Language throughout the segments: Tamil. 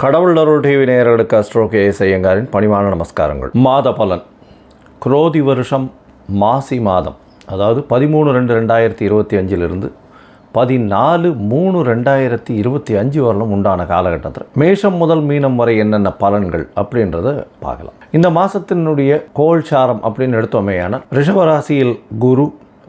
கடவுள் அருள் டிவி நேயர்களுக்கு அஸ்ட்ரோ கே எஸ் ஐயங்காரின் பணிவான நமஸ்காரங்கள். மாத பலன். குரோதி வருஷம் மாசி மாதம். அதாவது பதிமூணு ரெண்டு ரெண்டாயிரத்தி இருபத்தி அஞ்சிலிருந்து பதினாலு மூணு ரெண்டாயிரத்தி இருபத்தி அஞ்சு வரலும் உண்டான காலகட்டத்தில். மேஷம் முதல் மீனம் வரை என்னென்ன பலன்கள் அப்படின்றத பார்க்கலாம். இந்த மாதத்தினுடைய கோல்சாரம் அப்படின்னு எடுத்தோமேயான ரிஷபராசியில் குரு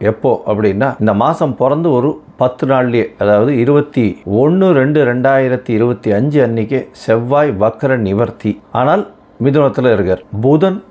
எப்போ அப்படின்னா இந்த மாதம் பிறந்து ஒரு பத்து நாள்லேயே அதாவது இருபத்தி ஒன்று ரெண்டு ரெண்டாயிரத்தி இருபத்தி அஞ்சு அன்னைக்கு செவ்வாய் வக்கர நிவர்த்தி. ஆனால் மிதுனத்தில் இருக்கார். புதன்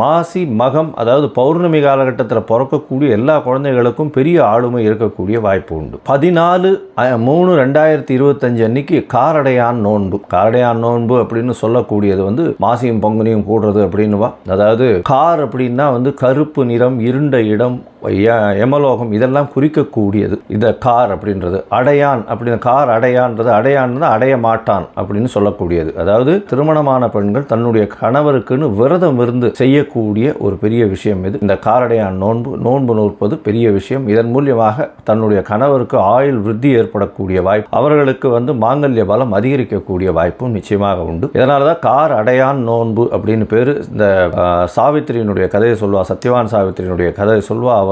மாசி மகம் அதாவது பௌர்ணமி காலகட்டத்தில் பிறக்கக்கூடிய எல்லா குழந்தைகளுக்கும் பெரிய ஆளுமை இருக்கக்கூடிய வாய்ப்பு உண்டு. பதினாலு மூணு ரெண்டாயிரத்தி இருபத்தஞ்சு அன்னைக்கு காரடையான் நோன்பு. காரடையான் நோன்பு அப்படின்னு சொல்லக்கூடியது வந்து மாசியும் பங்குனியும் கூடுறது அப்படின்னுவா அதாவது கார் அப்படின்னா வந்து கருப்பு நிறம் இருண்ட இடம் யமலோகம் இதெல்லாம் குறிக்கக்கூடியது. இந்த கார் அப்படின்றது. அடையான் அப்படின்னு கார் அடையான்றது அடையான்னு அடைய மாட்டான் அப்படின்னு சொல்லக்கூடியது. அதாவது திருமணமான பெண்கள் தன்னுடைய கணவருக்குன்னு விரதம் இருந்து செய்யக்கூடிய ஒரு பெரிய விஷயம் இது. இந்த காரடையான் நோன்பு நோன்பு நோற்பது பெரிய விஷயம். இதன் மூலியமாக தன்னுடைய கணவருக்கு ஆயுள் விருத்தி ஏற்படக்கூடிய வாய்ப்பு அவர்களுக்கு வந்து மாங்கல்ய பலம் அதிகரிக்கக்கூடிய வாய்ப்பும் நிச்சயமாக உண்டு. இதனால தான் கார் அடையான் நோன்பு அப்படின்னு பேர். இந்த சாவித்திரியினுடைய கதையை சொல்வா சத்யவான் சாவித்திரியினுடைய கதையை சொல்வா அவர்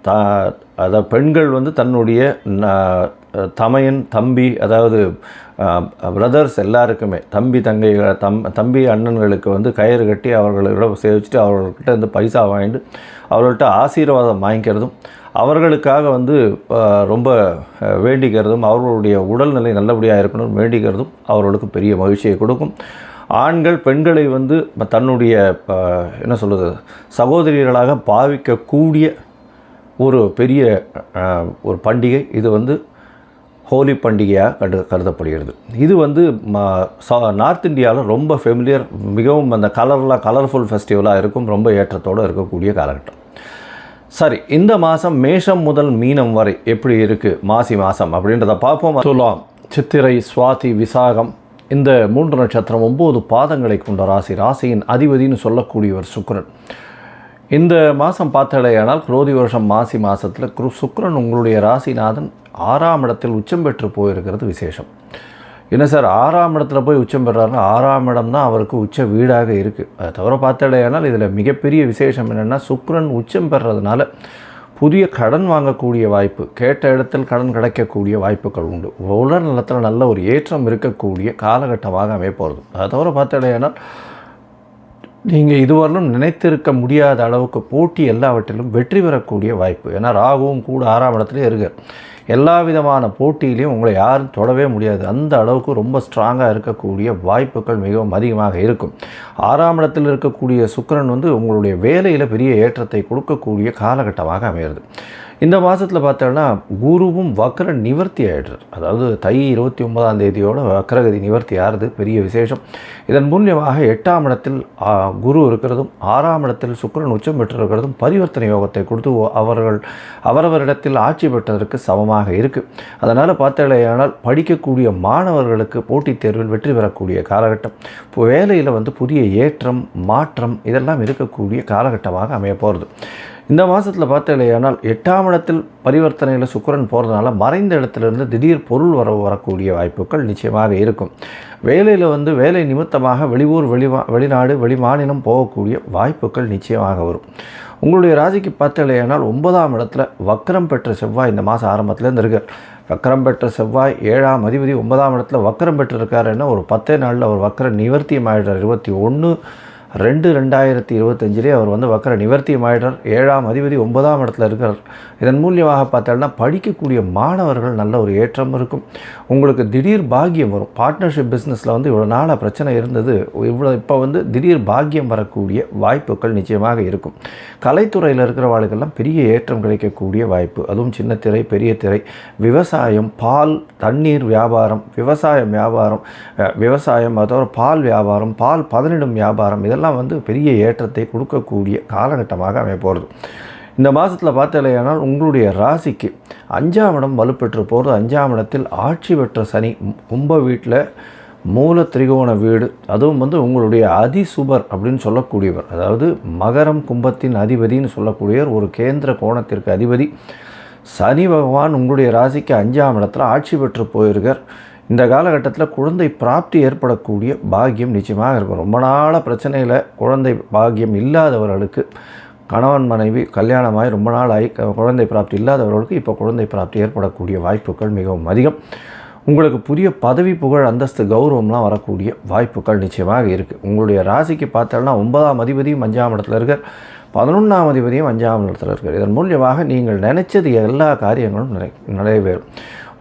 த அதாவது பெண்கள் வந்து தன்னுடைய ந- தமையன் தம்பி அதாவது பிரதர்ஸ் எல்லாருக்குமே தம்பி தங்கை தம் தம்பி அண்ணன்களுக்கு வந்து கயிறு கட்டி அவர்களோட சேவிச்சுட்டு அவர்கள்ட்ட இருந்து பைசா வாங்கிட்டு அவர்கள்ட்ட ஆசீர்வாதம் வாங்கிக்கிறதும் அவர்களுக்காக வந்து ரொம்ப வேண்டிக்கிறதும் அவர்களுடைய உடல்நிலை நல்லபடியாக இருக்கணும் வேண்டிக்கிறதும் அவர்களுக்கு பெரிய மகிழ்ச்சியை கொடுக்கும். ஆண்கள் பெண்களை வந்து தன்னுடைய என்ன சொல்கிறது சகோதரிகளாக பாவிக்கக்கூடிய ஒரு பெரிய ஒரு பண்டிகை. இது வந்து ஹோலி பண்டிகையாக கரு கருதப்படுகிறது. இது வந்து நார்த் இந்தியாவில் ரொம்ப ஃபெமிலியர் மிகவும் அந்த கலர்லாம் கலர்ஃபுல் ஃபெஸ்டிவலாக இருக்கும் ரொம்ப ஏற்றத்தோடு இருக்கக்கூடிய காலகட்டம். சரி இந்த மாதம் மேஷம் முதல் மீனம் வரை எப்படி இருக்குது மாசி மாதம் அப்படின்றத பார்ப்போம். துலாம் சித்திரை சுவாதி விசாகம். இந்த மூன்று நட்சத்திரம் ஒம்பது பாதங்களை கொண்ட ராசி. ராசியின் அதிபதினு சொல்லக்கூடியவர் சுக்கரன். இந்த மாதம் பார்த்தடையானால் குரோதி வருஷம் மாசி மாதத்தில் குரு சுக்ரன் உங்களுடைய ராசிநாதன் ஆறாம் இடத்தில் உச்சம் பெற்று போயிருக்கிறது விசேஷம். என்ன சார் ஆறாம் இடத்துல போய் உச்சம் பெறாருன்னா ஆறாம் இடம் தான் அவருக்கு உச்ச வீடாக இருக்குது அதை தவிர பார்த்தடையானால் இதில் மிகப்பெரிய விசேஷம் என்னென்னா சுக்ரன் உச்சம் பெறதுனால புதிய கடன் வாங்கக்கூடிய வாய்ப்பு கேட்ட இடத்தில் கடன் கிடைக்கக்கூடிய வாய்ப்புகள் உண்டு. உடல் நலத்தில் நல்ல ஒரு ஏற்றம் இருக்கக்கூடிய காலகட்டமாக அமைய போகிறது அதை தவிர பார்த்தடையானால் நீங்கள் இதுவரையிலும் நினைத்திருக்க முடியாத அளவுக்கு போட்டி எல்லாவற்றிலும் வெற்றி பெறக்கூடிய வாய்ப்பு. ஏன்னா ராகுவும் கூட ஆறாம் இடத்துலேயே இருக்கார். எல்லா விதமான போட்டியிலையும் உங்களை யாரும் தொடவே முடியாது. அந்த அளவுக்கு ரொம்ப ஸ்ட்ராங்காக இருக்கக்கூடிய வாய்ப்புகள் மிகவும் அதிகமாக இருக்கும். ஆறாம் இடத்தில் இருக்கக்கூடிய சுக்கிரன் வந்து உங்களுடைய வேலையில் பெரிய ஏற்றத்தை கொடுக்கக்கூடிய காலகட்டமாக அமைகிறது இந்த மாதத்தில் பார்த்தோன்னா குருவும் வக்கர நிவர்த்தி ஆகிடுறார் அதாவது தை இருபத்தி ஒன்பதாம் தேதியோட வக்கரகதி நிவர்த்தி ஆறுது பெரிய விசேஷம். இதன் மூலியமாக எட்டாம் இடத்தில் குரு இருக்கிறதும் ஆறாம் இடத்தில் சுக்கரன் உச்சம் பெற்றிருக்கிறதும் பரிவர்த்தனை யோகத்தை கொடுத்து அவர்கள் அவரவரிடத்தில் ஆட்சி பெற்றதற்கு சமமாக இருக்குது அதனால் பார்த்தாலேயானால் படிக்கக்கூடிய மாணவர்களுக்கு போட்டித் தேர்வில் வெற்றி பெறக்கூடிய காலகட்டம். இப்போ வேலையில் வந்து புதிய ஏற்றம் மாற்றம் இதெல்லாம் இருக்கக்கூடிய காலகட்டமாக அமைய போகிறது இந்த மாதத்தில் பார்த்தாலேயானால் எட்டாம் இடத்தில் பரிவர்த்தனையில் சுக்கரன் போகிறதுனால மறைந்த இடத்துலேருந்து திடீர் பொருள் வர வரக்கூடிய வாய்ப்புகள் நிச்சயமாக இருக்கும். வேலையில் வந்து வேலை நிமித்தமாக வெளியூர் வெளிவா வெளிநாடு வெளிமாநிலம் போகக்கூடிய வாய்ப்புகள் நிச்சயமாக வரும். உங்களுடைய ராசிக்கு பார்த்தாலேயானால் ஒன்பதாம் இடத்துல வக்கரம் பெற்ற செவ்வாய் இந்த மாதம் ஆரம்பத்துலேருந்து இருக்கார் வக்கரம் பெற்ற செவ்வாய் ஏழாம் அதிபதி ஒன்பதாம் இடத்துல வக்கரம் பெற்றிருக்காருன்னா ஒரு பத்தே நாளில் அவர் வக்கரம் நிவர்த்தியம் ஆயிடுறார். இருபத்தி ஒன்று ரெண்டு ரெண்டாயிரத்தி இருபத்தஞ்சிலே அவர் வந்து வக்கர நிவர்த்தியம் ஆயிடுறார். ஏழாம் அதிபதி ஒன்பதாம் இடத்துல இருக்கிறார். இதன் மூலியமாக பார்த்தோம்னா படிக்கக்கூடிய மாணவர்கள் நல்ல ஒரு ஏற்றம் இருக்கும். உங்களுக்கு திடீர் பாக்கியம் வரும். பார்ட்னர்ஷிப் பிஸ்னஸில் வந்து இவ்வளோ நாளாக பிரச்சனை இருந்தது. இவ்வளோ இப்போ வந்து திடீர் பாக்கியம் வரக்கூடிய வாய்ப்புகள் நிச்சயமாக இருக்கும். கலைத்துறையில் இருக்கிறவாளுக்கெல்லாம் பெரிய ஏற்றம் கிடைக்கக்கூடிய வாய்ப்பு. அதுவும் சின்ன திரை பெரிய திரை. விவசாயம் பால் தண்ணீர் வியாபாரம் விவசாயம் வியாபாரம் விவசாயம் அதோட பால் வியாபாரம் பால் பதனிடும் வியாபாரம் இதெல்லாம் வந்து பெரிய ஏற்றத்தை கொடுக்கக்கூடிய காலகட்டமாக அமைய போகிறது. இந்த மாதத்தில் பார்த்தலையானால் உங்களுடைய ராசிக்கு அஞ்சாம் இடம் வலுப்பெற்று போகிறது. அஞ்சாம் இடத்தில் ஆட்சி பெற்ற சனி கும்ப வீட்டில் மூல திரிகோண வீடு அதுவும் வந்து உங்களுடைய அதிசுபர் அப்படின்னு சொல்லக்கூடியவர். அதாவது மகரம் கும்பத்தின் அதிபதின்னு சொல்லக்கூடியவர் ஒரு கேந்திர கோணத்திற்கு அதிபதி. சனி பகவான் உங்களுடைய ராசிக்கு அஞ்சாம் இடத்துல ஆட்சி பெற்று போயிருக்கார். இந்த காலகட்டத்தில் குழந்தை பிராப்தி ஏற்படக்கூடிய பாக்கியம் நிச்சயமாக இருக்கும். ரொம்ப நாளாக பிரச்சனையில் குழந்தை பாக்கியம் இல்லாதவர்களுக்கு கணவன் மனைவி கல்யாணமாகி ரொம்ப நாள் ஆகி குழந்தை பிராப்தி இல்லாதவர்களுக்கு இப்போ குழந்தை பிராப்தி ஏற்படக்கூடிய வாய்ப்புகள் மிகவும் அதிகம். உங்களுக்கு புதிய பதவி புகழ் அந்தஸ்து கௌரவம்லாம் வரக்கூடிய வாய்ப்புகள் நிச்சயமாக இருக்குது உங்களுடைய ராசிக்கு பார்த்தோம்னா ஒன்பதாம் அதிபதியும் அஞ்சாம் இடத்துல இருக்கார். பதினொன்றாம் அதிபதியும் அஞ்சாம் இடத்துல இருக்கார். இதன் மூலியமாக நீங்கள் நினைச்சது எல்லா காரியங்களும் நிறை நிறைவேறும்.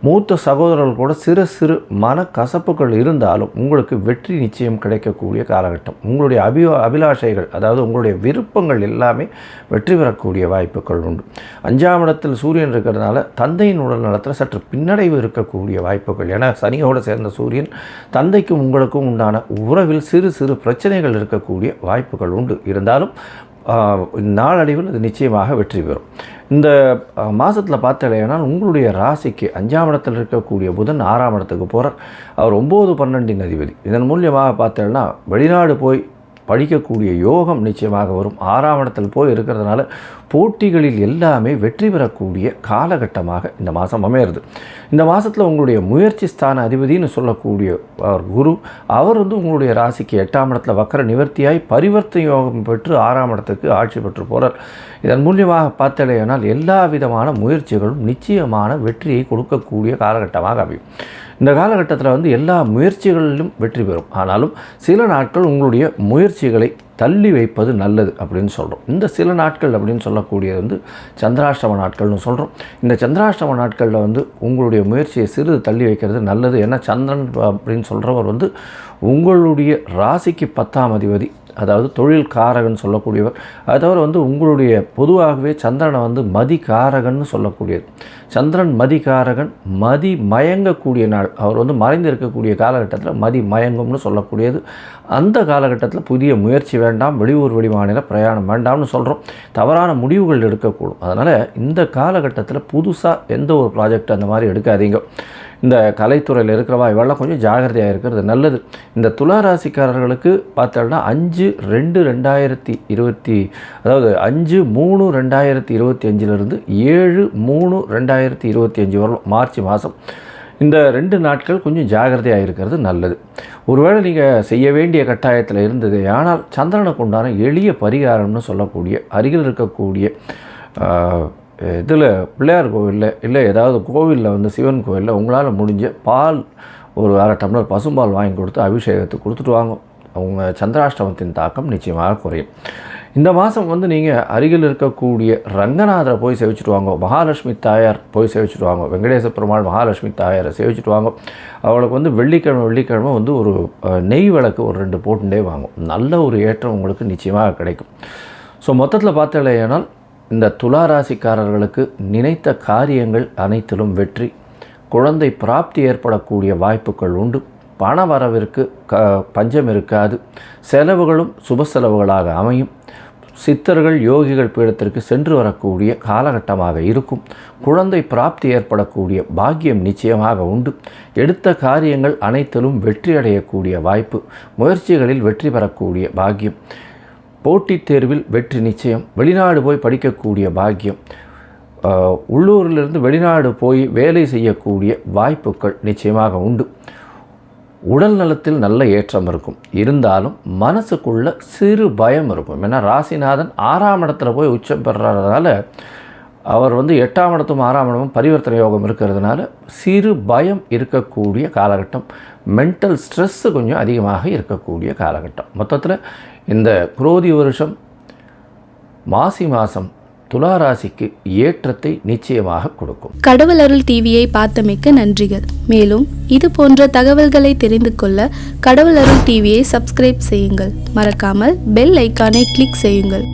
மூத்த சகோதரர்கள் கூட சிறு சிறு மனக்கசப்புகள் இருந்தாலும் உங்களுக்கு வெற்றி நிச்சயம் கிடைக்கக்கூடிய காலகட்டம். உங்களுடைய அபி அபிலாஷைகள் அதாவது உங்களுடைய விருப்பங்கள் எல்லாமே வெற்றி பெறக்கூடிய வாய்ப்புகள் உண்டு. அஞ்சாம் இடத்தில் சூரியன் இருக்கிறதுனால தந்தையின் உடல் நலத்தில் சற்று பின்னடைவு இருக்கக்கூடிய வாய்ப்புகள். ஏன்னா சனியோடு சேர்ந்த சூரியன் தந்தைக்கும் உங்களுக்கும் உண்டான உறவில் சிறு சிறு பிரச்சனைகள் இருக்கக்கூடிய வாய்ப்புகள் உண்டு. இருந்தாலும் நாளடைவில் அது நிச்சயமாக வெற்றி பெறும். இந்த மாதத்தில் பார்த்தலையானால் உங்களுடைய ராசிக்கு அஞ்சாம் இடத்தில் இருக்கக்கூடிய புதன் ஆறாம் இடத்துக்கு போகிறார் அவர் ஒம்பது பன்னெண்டின் அதிபதி. இதன் மூலியமாக பார்த்தேன்னா வெளிநாடு போய் படிக்கக்கூடிய யோகம் நிச்சயமாக வரும். ஆறாம் இடத்தில் போய் இருக்கிறதுனால போட்டிகளில் எல்லாமே வெற்றி பெறக்கூடிய காலகட்டமாக இந்த மாதம் அமையிறது. இந்த மாதத்தில் உங்களுடைய முயற்சி ஸ்தான அதிபதினு சொல்லக்கூடிய அவர் குரு அவர் வந்து உங்களுடைய ராசிக்கு எட்டாம் இடத்துல வக்கர நிவர்த்தியாய் பரிவர்த்தனை யோகம் பெற்று ஆறாம் இடத்துக்கு ஆட்சி பெற்று போகிறார் இதன் மூலியமாக பார்த்தலையானால் எல்லா விதமான முயற்சிகளும் நிச்சயமான வெற்றியை கொடுக்கக்கூடிய காலகட்டமாக அமையும். இந்த காலகட்டத்தில் வந்து எல்லா முயற்சிகளிலும் வெற்றி பெறும். ஆனாலும் சில நாட்கள் உங்களுடைய முயற்சிகளை தள்ளி வைப்பது நல்லது அப்படின்னு சொல்கிறோம் இந்த சில நாட்கள் அப்படின்னு சொல்லக்கூடியது வந்து சந்திராஷ்டம நாட்கள்னு சொல்கிறோம் இந்த சந்திராஷ்டம நாட்களில் வந்து உங்களுடைய முயற்சியை சிறிது தள்ளி வைக்கிறது நல்லது. ஏன்னா சந்திரன் அப்படின்னு சொல்கிறவர் வந்து உங்களுடைய ராசிக்கு பத்தாம் அதிபதி அதாவது தொழில் காரகன் சொல்லக்கூடியவர். அது தவிர வந்து உங்களுடைய பொதுவாகவே சந்திரனை வந்து மதி காரகன்னு சொல்லக்கூடியது. சந்திரன் மதி காரகன் மதி மயங்கக்கூடிய நாள். அவர் வந்து மறைந்து இருக்கக்கூடிய காலகட்டத்தில் மதி மயங்கும்னு சொல்லக்கூடியது. அந்த காலகட்டத்தில் புதிய முயற்சி வேண்டாம் வெளியூர் வெளிமாநில பிரயாணம் வேண்டாம்னு சொல்கிறோம் தவறான முடிவுகள் எடுக்கக்கூடும். அதனால் இந்த காலகட்டத்தில் புதுசாக எந்த ஒரு ப்ராஜெக்ட் அந்த மாதிரி எடுக்காதீங்க. இந்த கலைத்துறையில் இருக்கிறவா இவெல்லாம் கொஞ்சம் ஜாகிரதையாக இருக்கிறது நல்லது. இந்த துலா ராசிக்காரர்களுக்கு பார்த்தோம்னா அஞ்சு ரெண்டு ரெண்டாயிரத்தி இருபத்தி அதாவது அஞ்சு மூணு ரெண்டாயிரத்தி இருபத்தி அஞ்சிலிருந்து ஏழு மூணு ரெண்டாயிரத்தி இருபத்தி அஞ்சு வரலாம் மார்ச் மாதம் இந்த ரெண்டு நாட்கள் கொஞ்சம் ஜாகிரதையாக இருக்கிறது நல்லது. ஒருவேளை நீங்கள் செய்ய வேண்டிய கட்டாயத்தில் இருந்தது ஆனால் சந்திரனுக்கு உண்டான எளிய பரிகாரம்னு சொல்லக்கூடிய அருகில் இருக்கக்கூடிய இதில் பிள்ளையார் கோவிலில் இல்லை ஏதாவது கோவிலில் வந்து சிவன் கோவிலில் உங்களால் முடிஞ்ச பால் ஒரு அரை டம்ளர் பசும்பால் வாங்கி கொடுத்து அபிஷேகத்தை கொடுத்துட்டு வாங்க. அவங்க சந்திராஷ்டமத்தின் தாக்கம் நிச்சயமாக குறையும். இந்த மாதம் வந்து நீங்கள் அருகில் இருக்கக்கூடிய ரங்கநாதரை போய் சேவிச்சுட்டு வாங்க. மகாலட்சுமி தாயார் போய் சேவிச்சுட்டு வாங்க. வெங்கடேச பெருமாள் மகாலட்சுமி தாயாரை சேவிச்சுட்டு வாங்க. அவளுக்கு வந்து வெள்ளிக்கிழமை வெள்ளிக்கிழமை வந்து ஒரு நெய் விளக்கு ஒரு ரெண்டு போட்டுட்டே வாங்கும். நல்ல ஒரு ஏற்றம் உங்களுக்கு நிச்சயமாக கிடைக்கும். ஸோ மொத்தத்தில் பார்த்தலையானால் இந்த துலா ராசிக்காரர்களுக்கு நினைத்த காரியங்கள் அனைத்திலும் வெற்றி. குழந்தை பிராப்தி ஏற்படக்கூடிய வாய்ப்புகள் உண்டு. பண வரவிற்கு க பஞ்சம் இருக்காது. செலவுகளும் சுப செலவுகளாக அமையும். சித்தர்கள் யோகிகள் பீடத்திற்கு சென்று வரக்கூடிய காலகட்டமாக இருக்கும். குழந்தை பிராப்தி ஏற்படக்கூடிய பாக்கியம் நிச்சயமாக உண்டு. எடுத்த காரியங்கள் அனைத்திலும் வெற்றி அடையக்கூடிய வாய்ப்பு. முயற்சிகளில் வெற்றி பெறக்கூடிய பாக்கியம். போட்டித் தேர்வில் வெற்றி நிச்சயம் வெளிநாடு போய் படிக்கக்கூடிய பாக்கியம். உள்ளூரிலிருந்து வெளிநாடு போய் வேலை செய்யக்கூடிய வாய்ப்புகள் நிச்சயமாக உண்டு. உடல் நலத்தில் நல்ல ஏற்றம் இருக்கும். இருந்தாலும் மனசுக்குள்ள சிறு பயம் இருக்கும். ஏன்னா ராசிநாதன் ஆறாம் இடத்துல போய் உச்சம் பெறறதுனால அவர் வந்து எட்டாம் இடத்தும் ஆறாம் இடமும் பரிவர்த்தனை யோகம் இருக்கிறதுனால சிறு பயம் இருக்கக்கூடிய காலகட்டம் மென்டல் ஸ்ட்ரெஸ்ஸு கொஞ்சம் அதிகமாக இருக்கக்கூடிய காலகட்டம். மொத்தத்தில் இந்த குரோதி வருஷம் மாசி மாதம் துளாராசிக்கு ஏற்றத்தை நிச்சயமாக கொடுக்கும். கடவுள் அருள் டிவியை பார்த்தமைக்க நன்றிகள். மேலும் இது போன்ற தகவல்களை தெரிந்து கொள்ள கடவுள் அருள் டிவியை சப்ஸ்கிரைப் செய்யுங்கள். மறக்காமல் பெல் ஐக்கானை கிளிக் செய்யுங்கள்.